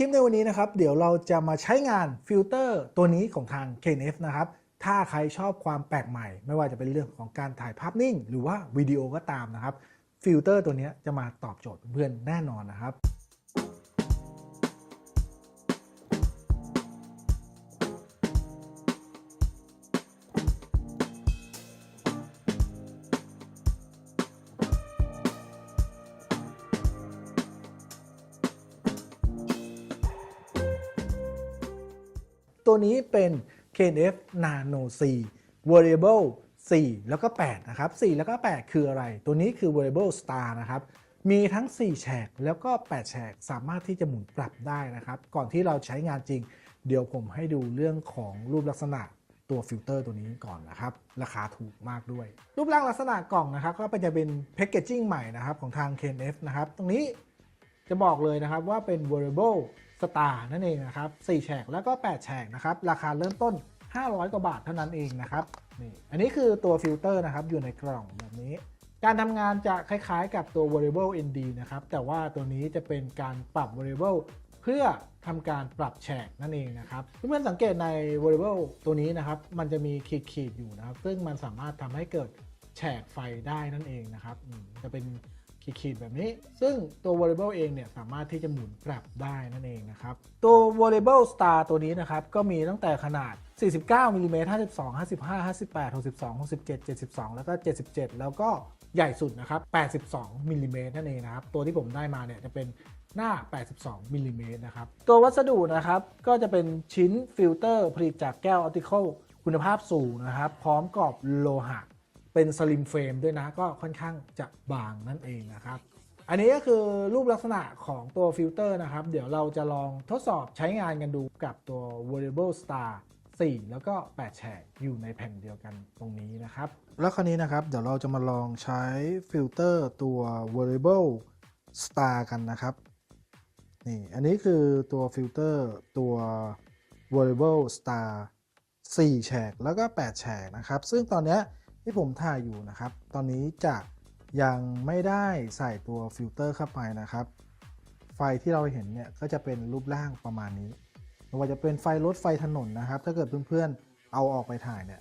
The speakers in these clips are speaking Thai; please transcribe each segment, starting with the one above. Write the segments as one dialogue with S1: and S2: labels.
S1: คลิปในวันนี้นะครับเดี๋ยวเราจะมาใช้งานฟิลเตอร์ตัวนี้ของทาง KNF นะครับ ถ้าใครชอบความแปลกใหม่ ไม่ว่าจะเป็นเรื่องของการถ่ายภาพนิ่ง หรือว่าวิดีโอก็ตามนะครับฟิลเตอร์ตัวนี้จะมาตอบโจทย์เพื่อนแน่นอนนะครับ ตัวนี้เป็น KNF Nano C Variable 4 แล้วก็ 8 นะครับ 4 แล้วก็ 8 คืออะไร ตัวนี้คือ Variable Star นะครับ มีทั้ง 4 แฉกแล้วก็ 8 แฉก สามารถที่จะหมุนปรับได้นะครับ ก่อนที่เราใช้งานจริง เดี๋ยวผมให้ดูเรื่องของรูปลักษณะตัวฟิลเตอร์ตัวนี้ก่อนนะครับ ราคาถูกมากด้วย รูปร่างลักษณะกล่องนะครับ ก็เป็นจะเป็นแพคเกจิ้งใหม่นะครับของทาง KNF นะครับ ตรงนี้ จะบอกเลยนะครับว่าเป็น variable star นั่นเองนะครับ4แฉกแล้วก็8แฉกนะครับราคาเริ่มต้น 500 กว่าบาทเท่านั้นเองนะครับนี่อันนี้คือตัวฟิลเตอร์นะครับอยู่ในกล่องแบบนี้ การทำงานจะคล้ายๆกับตัว variable ND นะครับแต่ว่าตัวนี้จะเป็นการปรับ variable เพื่อทำการปรับแฉกนั่นเองนะครับเพื่อนๆสังเกตใน variable ตัวนี้นะครับมันจะมีขีดๆอยู่นะครับ ซึ่งมันสามารถทำให้เกิดแฉกไฟได้นั่นเองนะครับจะเป็น ขีดๆแบบนี้ ซึ่งตัว variable เองเนี่ยสามารถที่จะหมุนปรับได้นั่นเองนะครับ ตัว variable star ตัวนี้นะครับ ก็มีตั้งแต่ขนาด 49มิลลิเมตร52 55 58 62 67 72 แล้วก็ 77 แล้วก็ใหญ่สุดนะครับ 82มิลลิเมตรนั่นเองนะครับ ตัวที่ผมได้มาเนี่ยจะเป็นหน้า 82มิลลิเมตรนะครับ ตัววัสดุนะครับ ก็จะเป็นชิ้นฟิลเตอร์ผลิตจากแก้วออติคอลคุณภาพสูงนะครับ พร้อมกรอบโลหะ เป็นสลิมเฟรมด้วยนะก็ค่อนข้างจะบางนั่นเองนะครับอันนี้ก็คือรูปลักษณะของตัวฟิลเตอร์นะครับ เดี๋ยวเราจะลองทดสอบใช้งานกันดูกับตัว variable star 4 แล้วก็ 8 แฉกอยู่ในแผ่นเดียวกันตรงนี้นะครับ แล้วคราวนี้นะครับ เดี๋ยวเราจะมาลองใช้ฟิลเตอร์ตัว variable star กันนะครับ นี่อันนี้คือตัวฟิลเตอร์ตัว variable star 4 แฉกแล้วก็ 8 แฉกนะครับ ซึ่งตอนนี้ ที่ผมถ่ายอยู่นะครับ ตอนนี้จะยังไม่ได้ใส่ตัวฟิลเตอร์เข้าไปนะครับ ไฟที่เราเห็นเนี่ยก็จะเป็นรูปร่างประมาณนี้ไม่ว่าจะเป็นไฟรถไฟถนนนะครับ ถ้าเกิดเพื่อนๆเอาออกไปถ่ายเนี่ย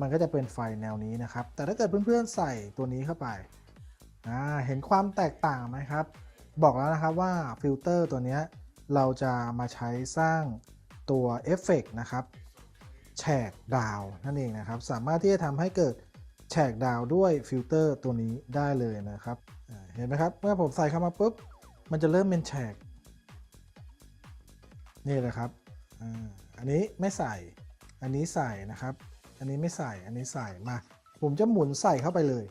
S1: มันก็จะเป็นไฟแนวนี้นะครับ แต่ถ้าเกิดเพื่อนๆใส่ตัวนี้เข้าไปเห็นความแตกต่างไหมครับ บอกแล้วนะครับว่าฟิลเตอร์ตัวนี้เราจะมาใช้สร้างตัวเอฟเฟกต์นะครับ แฉกดาวนั่นเองนะครับ สามารถที่จะทำให้เกิดแฉกดาวด้วยฟิลเตอร์ตัวนี้ได้เลยนะครับ เห็นไหมครับ เมื่อผมใส่เข้ามาปุ๊บ มันจะเริ่มเป็นแฉก นี่เลยครับ อันนี้ไม่ใส่ อันนี้ใส่นะครับ อันนี้ไม่ใส่ อันนี้ใส่มา ผมจะหมุนใส่เข้าไปเลย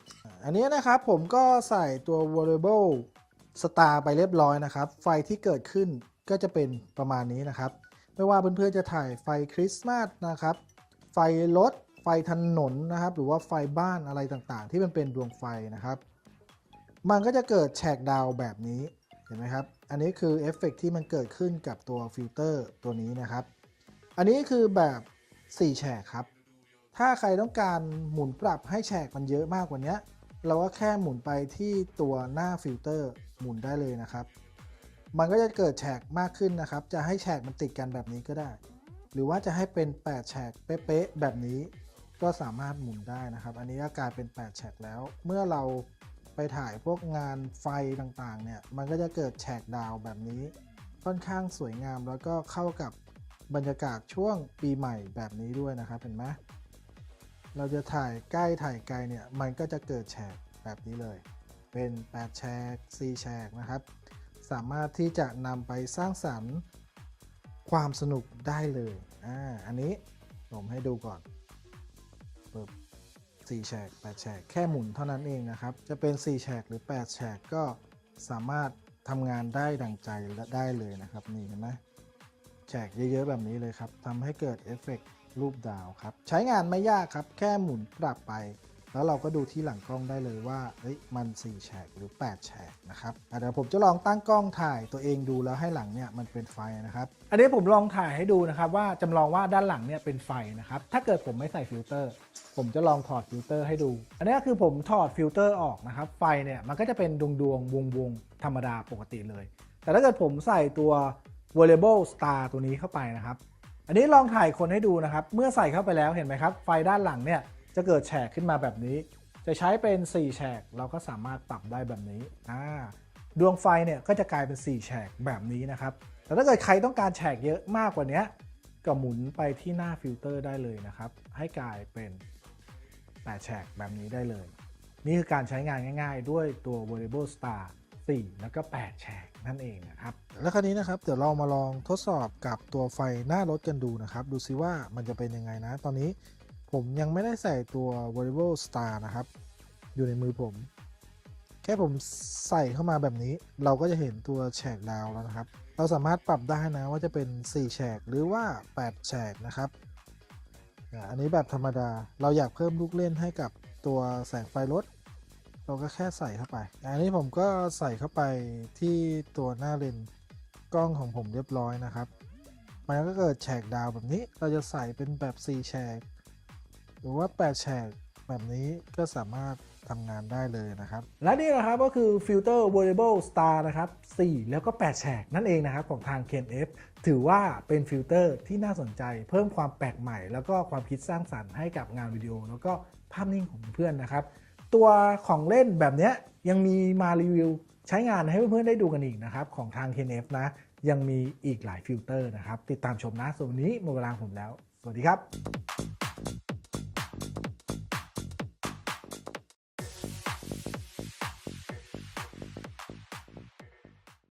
S1: อันนี้นะครับผมก็ใส่ตัว variable star ไปเรียบร้อยนะครับ ไฟที่เกิดขึ้นก็จะเป็นประมาณนี้นะครับ ไม่ว่าเพื่อนๆจะถ่ายไฟคริสต์มาสนะครับ ไฟรถ ไฟถนนนะครับ หรือว่าไฟบ้านอะไรต่างๆ ที่มันเป็นดวงไฟนะครับ มันก็จะเกิดแฉกดาวแบบนี้เห็นไหมครับ อันนี้คือเอฟเฟกต์ที่มันเกิดขึ้นกับตัวฟิลเตอร์ตัวนี้นะครับ อันนี้คือแบบ 4 แฉกครับ ถ้าใครต้องการหมุนปรับให้แฉกมันเยอะมากกว่านี้เราก็แค่หมุนไปที่ตัวหน้าฟิลเตอร์หมุนได้เลยนะครับ มันก็จะเกิดแฉกมากขึ้นนะครับ จะให้แฉกมันติดกันแบบนี้ก็ได้ หรือว่าจะให้เป็น 8 แฉกเป๊ะๆแบบนี้ก็สามารถหมุนได้นะครับ อันนี้ก็กลายเป็น 8 แฉกแล้ว เมื่อเราไปถ่ายพวกงานไฟต่างๆ เนี่ย มันก็จะเกิดแฉกดาวแบบนี้ ค่อนข้างสวยงามแล้วก็เข้ากับบรรยากาศช่วงปีใหม่แบบนี้ด้วยนะครับ เห็นไหมเราจะถ่ายใกล้ถ่ายไกลเนี่ย มันก็จะเกิดแฉกแบบนี้เลย เป็น 8 แฉก 4 แฉกนะครับ สามารถที่จะนำไปสร้างสรรค์ความสนุกได้เลยอ่าอันนี้ผมให้ดูก่อนปึ๊บ4แฉก8แฉกแค่หมุนเท่านั้นเองนะครับ จะเป็น4แฉกหรือ8แฉกก็สามารถทำงานได้ดังใจและได้เลยนะครับนี่เห็นไหมแฉกเยอะๆแบบนี้เลยครับทำให้เกิดเอฟเฟกต์รูปดาวครับ ใช้งานไม่ยากครับ แค่หมุนปรับไป แล้วเราก็ดูที่หลังกล้องได้เลยว่าเฮ้ยมัน 4 แฉกหรือ 8 แฉกนะครับเดี๋ยวผมจะลองตั้งกล้องถ่ายตัวเองดูแล้วให้หลังเนี่ยมันเป็นไฟนะครับ อันนี้ผมลองถ่ายให้ดูนะครับว่าจำลองว่าด้านหลังเนี่ยเป็นไฟนะครับ ถ้าเกิดผมไม่ใส่ฟิลเตอร์ ผมจะลองถอดฟิลเตอร์ให้ดู อันนี้คือผมถอดฟิลเตอร์ออกนะครับ ไฟเนี่ยมันก็จะเป็นดวงดวงวงวงธรรมดาปกติเลย แต่ถ้าเกิดผมใส่ตัว variable star ตัวนี้เข้าไปนะครับ อันนี้ลองถ่ายคนให้ดูนะครับ เมื่อใส่เข้าไปแล้วเห็นไหมครับ ไฟด้านหลังเนี่ย จะเกิดแฉกขึ้นมาแบบนี้ จะใช้เป็น 4 แฉกเราก็สามารถปรับได้แบบนี้อ่าดวงไฟเนี่ยก็จะกลายเป็น 4 แฉกแบบนี้นะครับ แต่ถ้าเกิดใครต้องการแฉกเยอะมากกว่านี้ก็หมุนไปที่หน้าฟิลเตอร์ได้เลยนะครับ ให้กลายเป็น8แฉกแบบนี้ได้เลย นี่คือการใช้งานง่าย ๆ ด้วยตัว variable star 4 แล้วก็ 8 แฉกนั่นเองนะครับ
S2: แล้วคราวนี้นะครับ เดี๋ยวเรามาลองทดสอบกับตัวไฟหน้ารถกันดูนะครับ ดูซิว่ามันจะเป็นยังไงนะ ตอนนี้ ผมยังไม่ได้ใส่ตัว variable star นะครับ อยู่ในมือผม แค่ผมใส่เข้ามาแบบนี้ เราก็จะเห็นตัวแฉกดาวแล้วนะครับ เราสามารถปรับได้นะว่าจะเป็น 4 แฉกหรือว่า 8 แฉกนะครับ อันนี้แบบธรรมดา เราอยากเพิ่มลูกเล่นให้กับตัวแสงไฟรถ เราก็แค่ใส่เข้าไป อันนี้ผมก็ใส่เข้าไปที่ตัวหน้าเลนกล้องของผมเรียบร้อยนะครับ มันก็เกิดแฉกดาวแบบนี้ เราจะใส่เป็นแบบ 4 แฉก หรือว่า8แฉกแบบนี้ก็สามารถทำงานได้เลยนะครับ
S1: และนี่นะครับก็คือฟิลเตอร์ variable star นะครับ 4 แล้วก็ 8 แฉกนั่นเองนะครับของทาง KNF ถือว่าเป็นฟิลเตอร์ที่น่าสนใจ เพิ่มความแปลกใหม่ แล้วก็ความคิดสร้างสรรค์ให้กับงานวิดีโอ แล้วก็ภาพนิ่งของเพื่อนนะครับ ตัวของเล่นแบบนี้ยังมีมารีวิวใช้งานให้เพื่อนๆได้ดูกันอีกนะครับของทาง KNF นะ ยังมีอีกหลายฟิลเตอร์นะครับติดตามชมนะส่วนวันนี้หมดเวลาผมแล้ว สวัสดีครับ